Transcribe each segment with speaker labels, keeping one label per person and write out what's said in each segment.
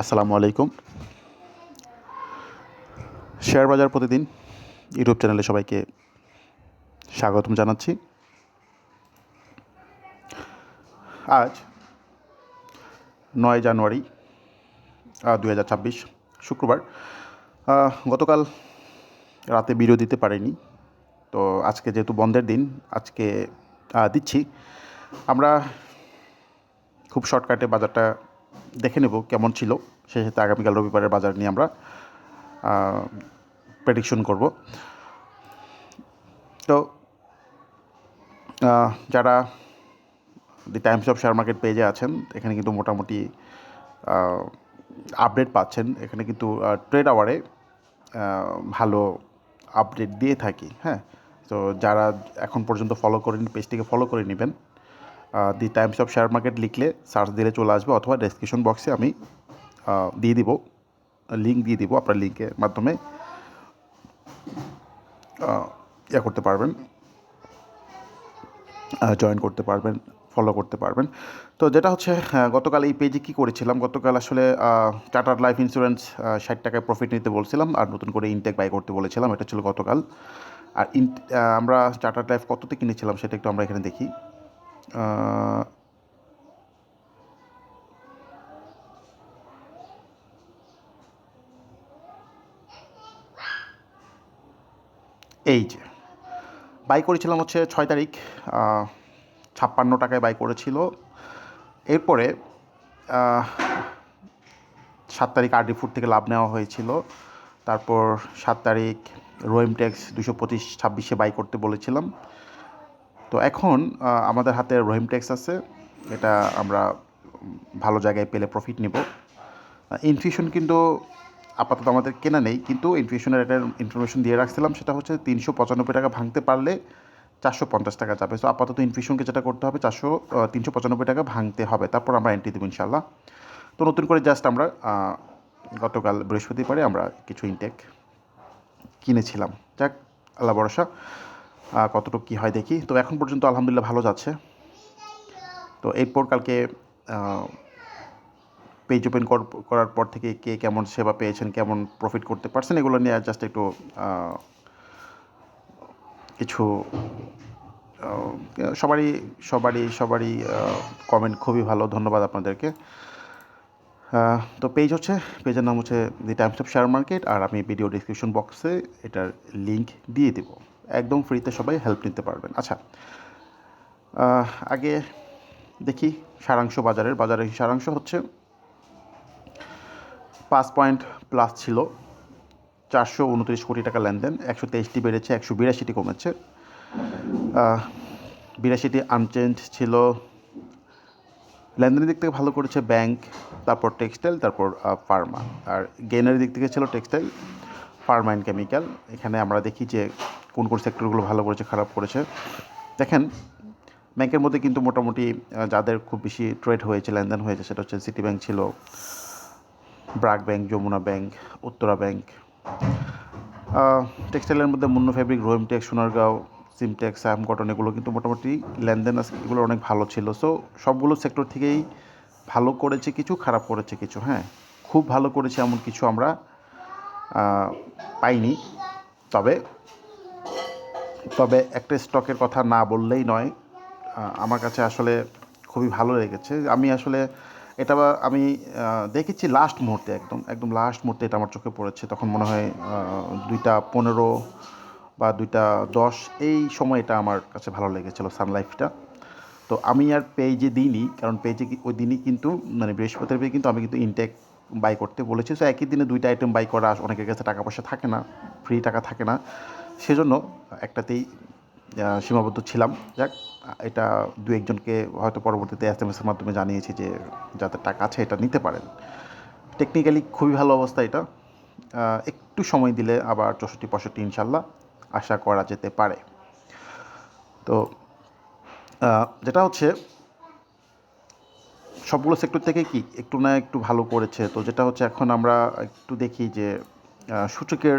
Speaker 1: আসসালামু আলাইকুম। শেয়ার বাজার প্রতিদিন ইউটিউব চ্যানেলে সবাইকে স্বাগতম জানাচ্ছি। আজ নয় জানুয়ারি দু হাজার ছাব্বিশ শুক্রবার। গতকাল রাতে ভিডিও দিতে পারিনি, তো আজকে যেহেতু বন্ধের দিন, আজকে দিচ্ছি। আমরা খুব শর্টকাটে বাজারটা দেখে নেব কেমন ছিল। সেই সাথে আগামীকাল রবিবারের বাজার নিয়ে আমরা প্রেডিকশন করব। তো যারা the Times of share market পেজে আছেন, এখানে কিন্তু মোটামুটি আপডেট পাচ্ছেন। এখানে কিন্তু ট্রেড আওয়ারে ভালো আপডেট দিয়ে থাকি হ্যাঁ? তো যারা এখন পর্যন্ত ফলো করেন পেজটিকে ফলো করে নেবেন। The Times of share market লিখলে সার্চ দিলে চলে আসবে অথবা ডেসক্রিপশন বক্সে আমি দিয়ে দিব লিঙ্ক দিয়ে দিব আপনার লিঙ্কের মাধ্যমে। ইয়ে করতে পারবেন। জয়েন করতে পারবেন ফলো করতে পারবেন। তো যেটা হচ্ছে গতকাল এই পেজে কী করেছিলাম? গতকাল আসলে টাটার লাইফ ইন্স্যুরেন্স ষাট টাকায় প্রফিট নিতে বলছিলাম আর নতুন করে ইনটেক বাই করতে বলেছিলাম। এটা ছিল গতকাল। আর ইন আমরা টাটার লাইফ কততে কিনেছিলাম সেটা একটু আমরা এখানে দেখি। এই যে বাই করেছিলাম হচ্ছে ছয় তারিখ ছাপ্পান্ন টাকায় বাই করেছিল। এরপরে সাত তারিখ আরডি ফুড থেকে লাভ নেওয়া হয়েছিল। তারপর সাত তারিখ রোয়েম ট্যাক্স দুশো পঁচিশ ছাব্বিশে বাই করতে বলেছিলাম। তো এখন আমাদের হাতে রহিম ট্যাক্স আছে। এটা আমরা ভালো জায়গায় পেলে প্রফিট নিব। ইনফিউশন কিন্তু আপাতত আমাদের কেনা নেই, কিন্তু ইনফিউশনের একটা ইনফরমেশন দিয়ে রাখছিলাম, সেটা হচ্ছে তিনশো পঁচানব্বই টাকা ভাঙতে পারলে চারশো পঞ্চাশ টাকা যাবে। সো আপাতত ইনফিউশনকে যেটা করতে হবে, চারশো তিনশো পঁচানব্বই টাকা ভাঙতে হবে। তারপর আমরা এন্ট্রি দেবো ইনশাল্লাহ তো নতুন করে জাস্ট আমরা গতকাল বৃহস্পতিবারে আমরা কিছু ইনটেক কিনেছিলাম। যাক, আল্লাহ ভরসা। কতটুকু কী হয় দেখি। তো এখন পর্যন্ত আলহামদুলিল্লাহ ভালো যাচ্ছে। তো এরপর কালকে পেজ ওপেন করার পর থেকে কে কেমন সেবা পেয়েছেন, কেমন প্রফিট করতে পারছেন, এগুলো নিয়ে জাস্ট একটু কিছু সবারই সবারই সবারই কমেন্ট খুবই ভালো। ধন্যবাদ আপনাদেরকে। তো পেজ হচ্ছে পেজের নাম হচ্ছে the Times of share market আর আমি ভিডিও ডিসক্রিপশন বক্সে এটার লিংক দিয়ে দেব। একদম ফ্রিতে সবাই হেল্প নিতে পারবেন। আচ্ছা আগে দেখি সারাংশ বাজারের। বাজারের সারাংশ হচ্ছে পাঁচ পয়েন্ট প্লাস ছিল। চারশো উনত্রিশ কোটি টাকা লেনদেন, একশো তেইশটি বেড়েছে, একশো বিরাশিটি কমেছে। বিরাশিটি আনচেঞ্জ ছিল। লেনদেনের দিক থেকে ভালো করেছে ব্যাংক তারপর টেক্সটাইল তারপর ফার্মা আর গেনের দিক থেকে ছিল টেক্সটাইল ফার্মা অ্যান্ড কেমিক্যাল। এখানে আমরা দেখি যে কোন কোন সেক্টরগুলো ভালো করেছে, খারাপ করেছে। দেখেন ব্যাংকের মধ্যে কিন্তু মোটামুটি যাদের খুব বেশি ট্রেড হয়েছে, লেনদেন হয়েছে, সেটা হচ্ছে সিটি ব্যাংক ছিল BRAC bank Jamuna bank Uttara bank টেক্সটাইলের মধ্যে Munnu fabric Roem Tex Sonargaon Simtex Sam cotton এগুলো কিন্তু মোটামুটি লেনদেন এগুলো অনেক ভালো ছিল। সো সবগুলো সেক্টর থেকেই ভালো করেছে কিছু, খারাপ করেছে কিছু হ্যাঁ। খুব ভালো করেছে এমন কিছু আমরা পাইনি। তবে তবে একটা স্টকের কথা না বললেই নয়। আমার কাছে আসলে খুবই ভালো লেগেছে। আমি আসলে এটা আমি দেখেছি লাস্ট মুহূর্তে একদম একদম লাস্ট মুহূর্তে এটা আমার চোখে পড়েছে। তখন মনে হয় দুইটা পনেরো বা দুইটা দশ, এই সময় এটা আমার কাছে ভালো লেগেছিলো সানলাইফটা তো আমি আর পেজে দিইনি, কারণ পেজে ওই দিনই কিন্তু মানে বৃহস্পতিবার কিন্তু আমি কিন্তু ইনটেক বাই করতে বলেছি। সো একই দিনে দুইটা আইটেম বাই করা, অনেকের কাছে টাকা পয়সা থাকে না ফ্রি টাকা থাকে না। সেজন্য একটাতেই সীমাবদ্ধ ছিলাম। যাক, এটা দু একজনকে হয়তো পরবর্তীতে এস এম এসের মাধ্যমে জানিয়েছি যে, যাদের টাকা আছে, এটা নিতে পারেন। টেকনিক্যালি খুবই ভালো অবস্থা এটা। একটু সময় দিলে আবার চৌষট্টি, পঁয়ষট্টি ইনশাল্লাহ আশা করা যেতে পারে। তো যেটা হচ্ছে সবগুলো সেক্টর থেকে কি একটু না একটু ভালো করেছে? তো যেটা হচ্ছে এখন আমরা একটু দেখি যে সূচকের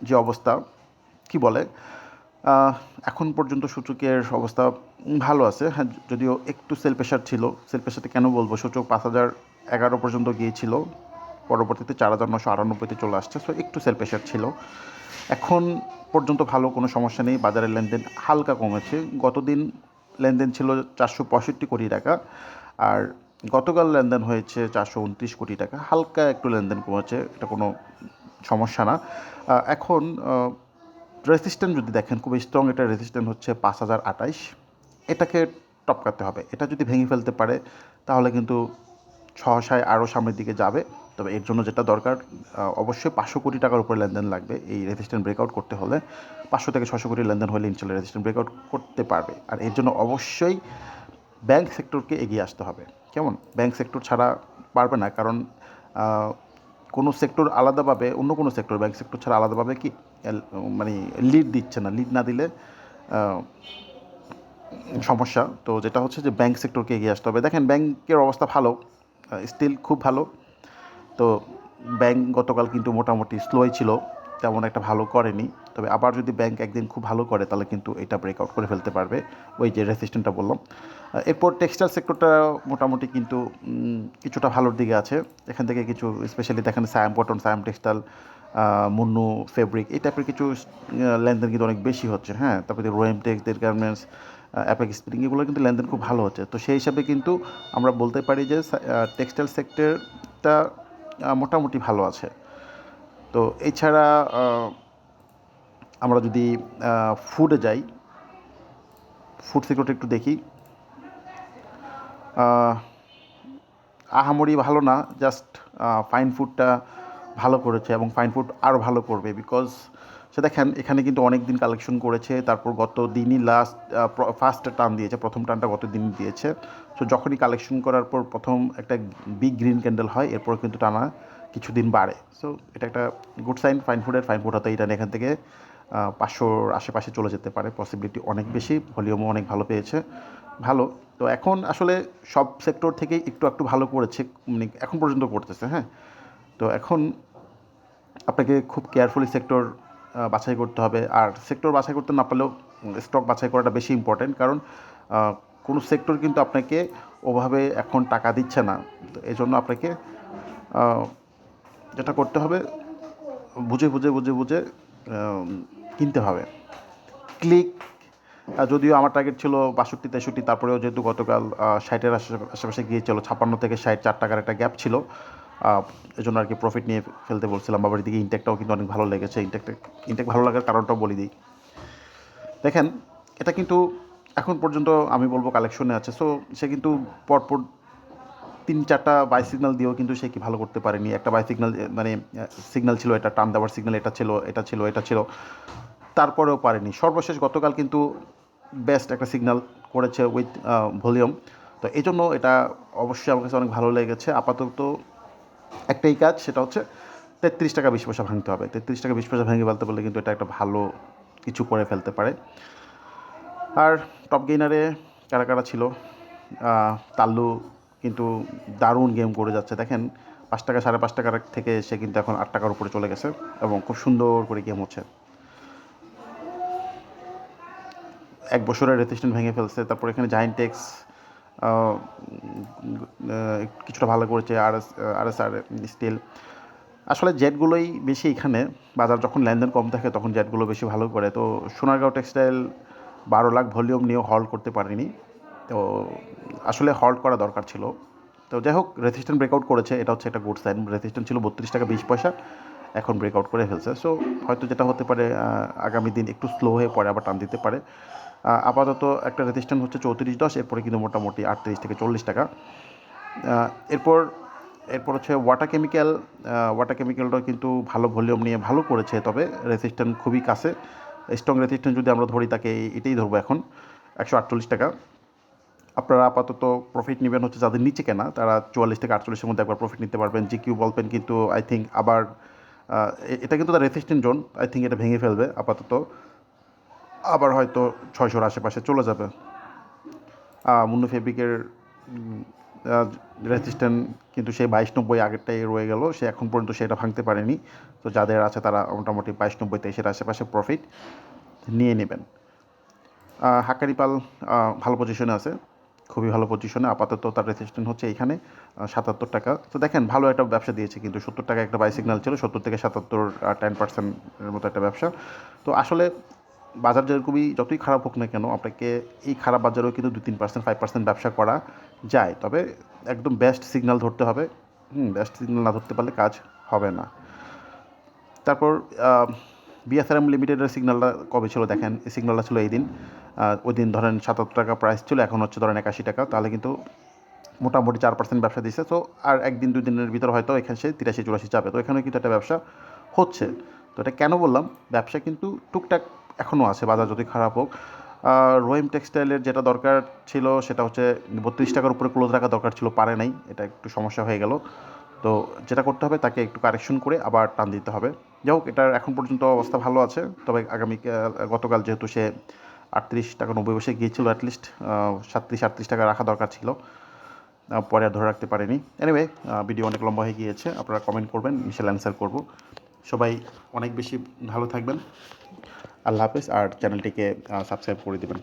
Speaker 1: যে অবস্থা, কি বলে? এখন পর্যন্ত সূচকের অবস্থা ভালো আছে। হ্যাঁ যদিও একটু সেল প্রেশার ছিল। সেল প্রেশারটা কেন বলব? সূচক পাঁচ হাজার এগারো পর্যন্ত গিয়েছিল। পরবর্তীতে চার হাজার নশো আটানব্বইতে চলে আসছে। সো একটু সেল প্রেশার ছিল। এখন পর্যন্ত ভালো, কোনো সমস্যা নেই। বাজারের লেনদেন হালকা কমেছে। গতদিন লেনদেন ছিল চারশো পঁয়ষট্টি কোটি টাকা। আর গতকাল লেনদেন হয়েছে চারশো উনত্রিশ কোটি টাকা। হালকা একটু লেনদেন কমেছে, এটা কোনো সমস্যা না। এখন রেসিস্ট্যান্ট যদি দেখেন খুব স্ট্রং এটা রেসিস্ট্যান্ট হচ্ছে পাঁচ হাজার আটাইশ এটাকে টপকাতে হবে। এটা যদি ভেঙে ফেলতে পারে, তাহলে কিন্তু ছশায় আরও সামনের দিকে যাবে। তবে এর জন্য যেটা দরকার অবশ্যই পাঁচশো কোটি টাকার উপরে লেনদেন লাগবে এই রেজিস্ট্যান্ট ব্রেকআউট করতে হলে। পাঁচশো থেকে ছশো কোটি লেনদেন হলে ইনশাল্লাহ রেজিস্ট্যান্ট ব্রেকআউট করতে পারবে। আর এর জন্য অবশ্যই ব্যাংক সেক্টরকে এগিয়ে আসতে হবে। কেমন? ব্যাংক সেক্টর ছাড়া পারবে না, কারণ কোনো সেক্টর আলাদাভাবে, অন্য কোনো সেক্টর ব্যাংক সেক্টর ছাড়া আলাদাভাবে কি মানে লিড দিচ্ছে না। লিড না দিলে সমস্যা। তো যেটা হচ্ছে যে ব্যাংক সেক্টরকে এগিয়ে আসতে হবে। দেখেন ব্যাংকের অবস্থা ভালো স্টিল খুব ভালো। তো ব্যাংক গতকাল কিন্তু মোটামুটি স্লোই ছিল। তেমন একটা ভালো করেনি। তবে আবার যদি ব্যাংক একদিন খুব ভালো করে, তাহলে কিন্তু এটা ব্রেকআউট করে ফেলতে পারবে। ওই যে রেসিস্ট্যান্টটা বললাম। এরপর টেক্সটাইল সেক্টরটা মোটামুটি কিন্তু কিছুটা ভালোর দিকে আছে। এখান থেকে কিছু স্পেশালি দেখেন Saiham cotton Saiham textile Munnu fabric এই টাইপের কিছু লেনদেন কিন্তু অনেক বেশি হচ্ছে হ্যাঁ? তারপরে রোয়েম টেক্স দের গার্মেন্টস অ্যাপেক স্প্রিং এগুলো কিন্তু লেনদেন খুব ভালো হচ্ছে। তো সেই হিসাবে কিন্তু আমরা বলতে পারি যে টেক্সটাইল সেক্টরটা মোটামুটি ভালো আছে। তো এছাড়া আমরা যদি ফুডে যাই ফুড সেক্টরটা একটু দেখি। আহামরি ভালো না জাস্ট ফাইন ফুডটা ভালো করেছে এবং ফাইন ফুড আরও ভালো করবে বিকজ সে দেখেন, এখানে কিন্তু অনেক দিন কালেকশন করেছে, তারপর গত দিনই লাস্ট ফার্স্ট টান দিয়েছে, প্রথম টানটা গত দিনই দিয়েছে। সো যখনই কালেকশন করার পর প্রথম একটা বিগ গ্রিন ক্যান্ডেল হয়, এরপর কিন্তু টানা কিছুদিন বাড়ে। সো এটা একটা গুড সাইন ফাইন ফুডের ফাইন ফুড হতে এটা এখান থেকে পাঁচশোর আশেপাশে চলে যেতে পারে। পসিবিলিটি অনেক বেশি, ভলিউমও অনেক ভালো পেয়েছে। ভালো। তো এখন আসলে সব সেক্টর থেকেই একটু একটু ভালো করেছে মানে এখন পর্যন্ত করতেছে হ্যাঁ? তো এখন আপনাকে খুব কেয়ারফুলি সেক্টর বাছাই করতে হবে। আর সেক্টর বাছাই করতে না পারলেও স্টক বাছাই করাটা বেশি ইম্পর্ট্যান্ট কারণ কোনো সেক্টর কিন্তু আপনাকে ওভাবে এখন টাকা দিচ্ছে না। তো এই জন্য আপনাকে যেটা করতে হবে, বুঝে বুঝে বুঝে বুঝে কিনতে হবে। ক্লিক। যদিও আমার টার্গেট ছিল বাষট্টি, তেষট্টি, তারপরেও যেহেতু গতকাল ষাটের আশেপাশে গিয়েছিল, ছাপ্পান্ন থেকে ষাট, চার টাকার একটা গ্যাপ ছিল। এই জন্য আর কি প্রফিট নিয়ে ফেলতে বলছিলাম। বাবার এদিকে ইনটেকটাও কিন্তু অনেক ভালো লেগেছে। ইনটেকটা ইনটেক ভালো লাগার কারণটাও বলে দিই। দেখেন, এটা কিন্তু এখন পর্যন্ত আমি বলব কালেকশনে আছে। সো সে কিন্তু পরপর তিন চারটা বাই সিগন্যাল দিয়েও কিন্তু সে কি ভালো করতে পারেনি। একটা বাই সিগন্যাল মানে সিগনাল ছিল, এটা টান দেওয়ার সিগনাল এটা ছিল এটা ছিল এটা ছিল। তারপরেও পারেনি। সর্বশেষ গতকাল কিন্তু বেস্ট একটা সিগনাল করেছে উইথ ভলিউম। তো এই জন্য এটা অবশ্যই আমার কাছে অনেক ভালো লেগেছে। আপাতত একটাই কাজ, সেটা হচ্ছে তেত্রিশ টাকা বিশ পয়সা ভাঙতে হবে। তেত্রিশ টাকা বিশ পয়সা ভেঙে ফেলতে পারলে কিন্তু এটা একটা ভালো কিছু করে ফেলতে পারে। আর টপ গেইনারে কারা কারা ছিল? তাল্লু কিন্তু দারুণ গেম করে যাচ্ছে। দেখেন, পাঁচ টাকা, সাড়ে পাঁচ টাকার থেকে সে কিন্তু এখন আট টাকার উপরে চলে গেছে এবং খুব সুন্দর করে গেম হচ্ছে। এক বছরের রেজিস্ট্যান্ট ভেঙে ফেলছে, তারপর এখানে জায়েন্ট কিছুটা ভালো করেছে আর S R S R steel আসলে জেটগুলোই বেশি এখানে, বাজার যখন লেনদেন কম থাকে তখন জেটগুলো বেশি ভালো করে। তো সোনারগাঁও টেক্সটাইল বারো লাখ ভলিউম নিয়েও হল্ড করতে পারেনি। আসলে হল্ট করা দরকার ছিল। তো যাই হোক রেজিস্ট্যান্ট ব্রেকআউট করেছে, এটা হচ্ছে একটা গুড সাইন রেজিস্ট্যান্ট ছিল বত্রিশ টাকা বিশ পয়সা, এখন ব্রেকআউট করে ফেলছে। সো হয়তো যেটা হতে পারে আগামী দিন একটু স্লো হয়ে পড়ে, আবার টান দিতে পারে। আপাতত একটা রেজিস্ট্যান্ট হচ্ছে চৌত্রিশ দশ, এরপরে কিন্তু মোটামুটি আটত্রিশ থেকে চল্লিশ টাকা। এরপর এরপর হচ্ছে ওয়াটার কেমিক্যাল ওয়াটার কেমিক্যালটাও কিন্তু ভালো ভলিউম নিয়ে ভালো করেছে, তবে রেজিস্ট্যান্ট খুবই কাছে। স্ট্রং রেজিস্ট্যান্ট যদি আমরা ধরি, তাকে এটাই ধরবো এখন, একশো আটচল্লিশ টাকা। আপনারা আপাতত প্রফিট নেবেন হচ্ছে যাদের নিচে কেনা তারা চুয়াল্লিশ থেকে আটচল্লিশের মধ্যে একবার প্রফিট নিতে পারবেন। জি কিউ বলপেন কিন্তু আই থিঙ্ক আবার এটা কিন্তু তার রেসিস্ট্যান্ট জোন আই থিঙ্ক এটা ভেঙে ফেলবে আপাতত। আবার হয়তো ছয়শোর আশেপাশে চলে যাবে। মুন্নু ফেব্রিকের রেজিস্ট্যান্ট কিন্তু সেই বাইশ নব্বই আগেরটাই রয়ে গেল সে এখন পর্যন্ত সেটা ভাঙতে পারেনি। তো যাদের আছে তারা মোটামুটি বাইশ নব্বই তেইশের আশেপাশে প্রফিট নিয়ে নেবেন। আহ, হাক্কারিপাল ভালো পজিশনে আছে। খুবই ভালো পজিশনে আপাতত তার রেজিস্ট্যান্ট হচ্ছে এখানে সাতাত্তর টাকা। তো দেখেন, ভালো একটা ব্যবসা দিয়েছে কিন্তু সত্তর টাকা একটা বাই সিগন্যাল ছিল, সত্তর থেকে সাতাত্তর টেন পার্সেন্টের মতো একটা ব্যবসা। তো আসলে বাজার যেরকমই যতই খারাপ হোক না কেন, আপনাকে এই খারাপ বাজারেও কিন্তু দু তিন পার্সেন্ট ফাইভ পার্সেন্ট ব্যবসা করা যায়। তবে একদম বেস্ট সিগনাল ধরতে হবে। হুম বেস্ট সিগনাল না ধরতে পারলে কাজ হবে না। তারপর বিএসআরএম লিমিটেডের সিগন্যালটা কবে ছিল? দেখেন, এই সিগন্যালটা ছিল এই দিন। ওই দিন ধরেন সাতাত্তর টাকা প্রাইস ছিল, এখন হচ্ছে ধরেন একাশি টাকা। তাহলে কিন্তু মোটামুটি চার পার্সেন্ট ব্যবসা দিচ্ছে তো আর একদিন, দুই দিনের ভিতর হয়তো এখানে সে তিরাশি, চুরাশি যাবে তো এখানে কিন্তু একটা ব্যবসা হচ্ছে। তো এটা কেন বললাম? ব্যবসা কিন্তু টুকটাক এখনও আছে, বাজার যদি খারাপ হোক। রোহিম টেক্সটাইলের যেটা দরকার ছিল, সেটা হচ্ছে বত্রিশ টাকার উপরে ক্লোজ রাখা দরকার ছিল, পারে নাই। এটা একটু সমস্যা হয়ে গেল। তো যেটা করতে হবে তাকে একটু কারেকশন করে আবার টান দিতে হবে। যাই হোক, এটার এখন পর্যন্ত অবস্থা ভালো আছে, তবে আগামী গতকাল যেহেতু সে আটত্রিশ টাকা নব্বই বসে গিয়েছিল অ্যাটলিস্ট সাতত্রিশ, আটত্রিশ টাকা রাখা দরকার ছিল। পরে আর ধরে রাখতে পারেনি। এনিওয়ে ভিডিও অনেক লম্বা হয়ে গিয়েছে, আপনারা কমেন্ট করবেন ইনশাল অ্যান্সার করব। সবাই অনেক বেশি ভালো থাকবেন। আল্লাহ হাফেজ, আর চ্যানেলটিকে সাবস্ক্রাইব করে দেবেন।